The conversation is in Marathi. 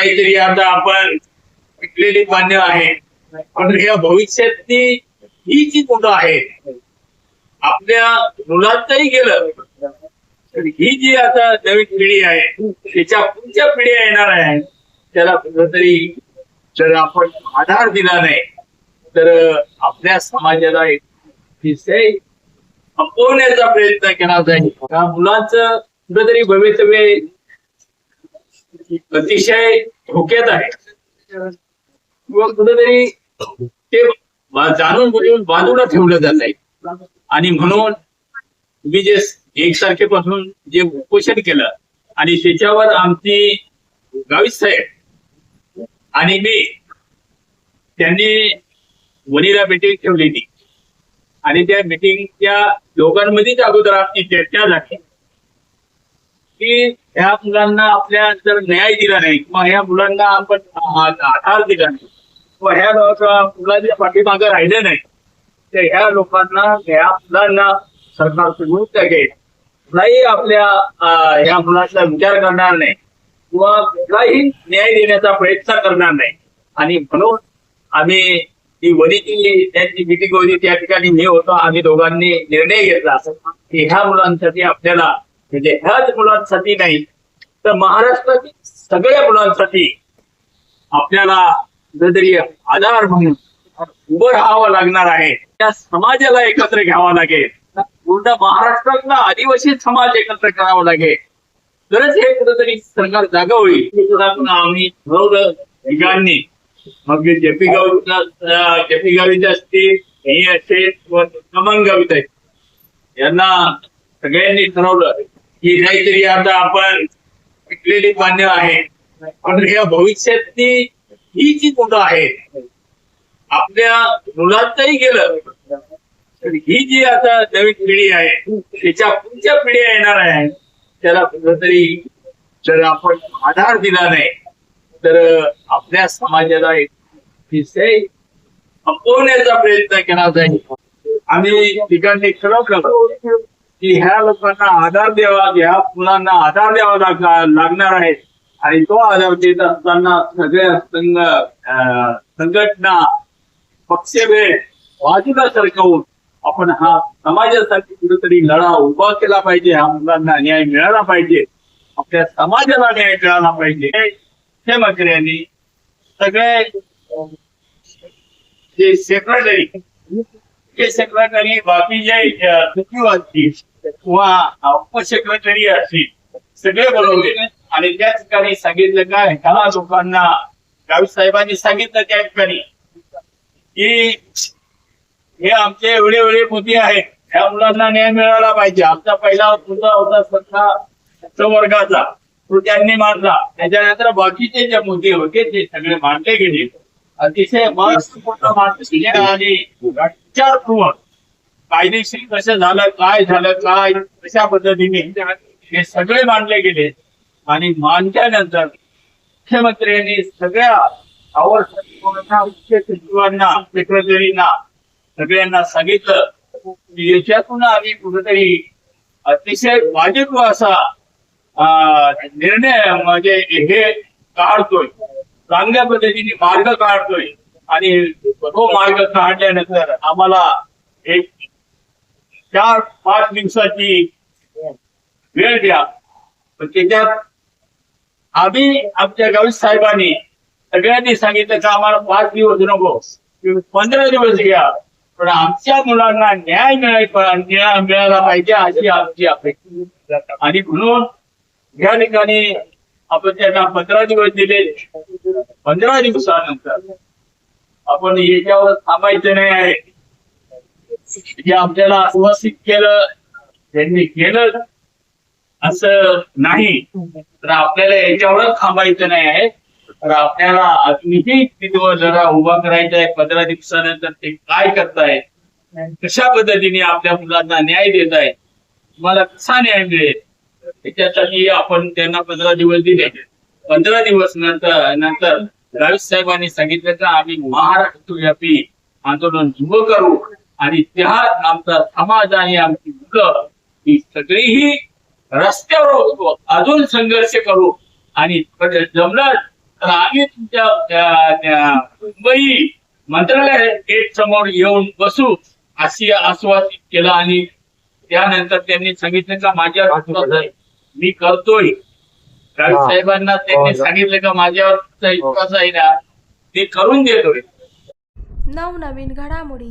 काहीतरी आता आपण पिकलेली मान्य आहे. पण या भविष्यातली ही जी मुलं आहेत आपल्या मुलांतही गेलं तर ही जी आता नवीन पिढी आहे त्याच्या पुढच्या पिढ्या येणार आहे त्याला कुठंतरी जर आपण आधार दिला नाही तर आपल्या समाजाला एक विषय संपवण्याचा प्रयत्न केला जाईल. त्या मुलांचं कुठंतरी भवितव्य अतिशय धोक्यात आहे. किंवा कुठेतरी ते जाणून बुजून बाजूला ठेवलं जात आहे आणि म्हणून तुम्ही जे एकसारखे पासून जे उपोषण केलं आणि त्याच्यावर आमची गावी साहेब आणि मी त्यांनी वनीला मिटिंग ठेवलेली. आणि त्या मिटिंगच्या दोघांमध्येच अगोदर आमची चर्चा झाली. की ह्या मुलांना आपल्या जर न्याय दिला नाही किंवा ह्या मुलांना आपण आधार दिला नाही किंवा ह्या मुलांच्या पाठीमागे राहिले नाही तर ह्या लोकांना ह्या मुलांना सरकार फिरवून घेईल कुठलाही आपल्या ह्या मुलांचा विचार करणार नाही किंवा कुठलाही न्याय देण्याचा प्रयत्न करणार नाही. आणि म्हणून आम्ही ती वरीची त्यांची मिटिंग होती त्या ठिकाणी मी होतो आम्ही दोघांनी निर्णय घेतला की ह्या मुलांसाठी आपल्याला म्हणजे ह्याच मुलांसाठी नाही तर महाराष्ट्रातील सगळ्या मुलांसाठी आपल्याला कुठेतरी आधार म्हणून उभं राहावं लागणार आहे. त्या समाजाला एकत्र घ्यावं लागेल. पूर्ण महाराष्ट्रातला आदिवासी समाज एकत्र करावा लागेल. तरच हे कुठेतरी सरकार जागा होईल. हे सुद्धा आम्ही ठरवलं ठिकाणी मग जेपी गाव जेपी गावीचे असतील हे असेल किंवा कमन गावीत आहेत यांना सगळ्यांनी ठरवलं. की काहीतरी आता आपण पिकलेली मान्य आहे. पण या भविष्यातली ही जी मुलं आहेत आपल्या मुलांचंही गेलं तर ही जी आता नवीन पिढी आहे त्याच्या पुढच्या पिढ्या येणार आहे त्याला कुठंतरी जर आपण आधार दिला नाही तर आपल्या समाजाला एक विषय संपवण्याचा प्रयत्न केला जाईल. आम्ही ठिकाणी ठरवलं की ह्या लोकांना आधार द्यावा ह्या मुलांना आधार द्यावा लाग- लागणार आहे. आणि तो आधार देत असताना सगळ्या संघ संघटना पक्षभेद बाजूला सरकवून आपण हा समाजासाठी कुठेतरी लढा उभा केला पाहिजे ह्या मुलांना न्याय मिळाला पाहिजे आपल्या समाजाला न्याय मिळाला पाहिजे. हे यांनी सगळे जे सेक्रेटरी ते सेक्रेटरी बाकी जे सचिव असतील किंवा तरी असतील. सगळे बोलवले. आणि त्या ठिकाणी सांगितलं काय ह्या लोकांना गावी साहेबांनी सांगितलं त्या ठिकाणी की हे आमचे एवढे एवढे मुद्दे आहेत ह्या मुलांना न्याय मिळाला पाहिजे. आमचा पहिला मुद्दा होता स्वतः वर्गाचा. तो त्यांनी मारला. त्याच्यानंतर बाकीचे जे मुद्दे होते ते सगळे मांडले गेले. अतिशय महत्त्वपूर्ण मांडले गेले आणि विचारपूर्वक कायदेशीर कसं झालं काय झालं काय कशा पद्धतीने हे सगळे मांडले गेले. आणि मानल्यानंतर मुख्यमंत्र्यांनी सगळ्या आवर मुख्य सचिवांना सेक्रेटरीना सगळ्यांना सांगितलं की याच्यातून आम्ही कुठेतरी अतिशय वाजिब असा अं, निर्णय म्हणजे हे काढतोय. चांगल्या पद्धतीने मार्ग काढतोय. आणि तो मार्ग काढल्यानंतर आम्हाला एक चार पाच दिवसाची वेळ द्या. पण त्याच्यात आम्ही आमच्या गावी साहेबांनी सगळ्यांनी सांगितलं की आम्हाला पाच दिवस नको. पंधरा दिवस घ्या. पण आमच्या मुलांना न्याय मिळाय न्याय मिळाला पाहिजे अशी आमची अपेक्षा आणि म्हणून या ठिकाणी आपण त्यांना पंधरा दिवस दिले. पंधरा दिवसानंतर आपण याच्यावर थांबायचं नाही आहे. जे आपल्याला आश्वासित केलं त्यांनी केलं असं नाही. तर आपल्याला याच्यावरच थांबायचं नाही आहे. तर आपल्याला अजूनही तिथवर जरा उभा करायचा आहे. पंधरा दिवसानंतर ते काय करताय? कशा पद्धतीने आपल्या मुलांना न्याय देत आहे? तुम्हाला कसा न्याय मिळेल? त्याच्यासाठी आपण त्यांना पंधरा दिवस दिले. पंधरा दिवस नंतर नंतर रावीस साहेबांनी सांगितलं की आम्ही महाराष्ट्रव्यापी आंदोलन उभं करू. आणि त्या आमचा समाज आणि आमची मुलं ही सगळीही रस्त्यावर अजून संघर्ष करू आणि जमलं तर आम्ही तुमच्या त्या- त्या मुंबई मंत्रालय गेट समोर येऊन बसू अशी आश्वासित केलं आणि त्यानंतर त्यांनी सांगितलं का माझ्यावर विश्वास आहे. मी करतोय राऊत हा. साहेबांना त्यांनी हो. सांगितलं का माझ्यावर तुमचा विश्वास आहे ना ते करून देतोय नवनवीन घडामोडी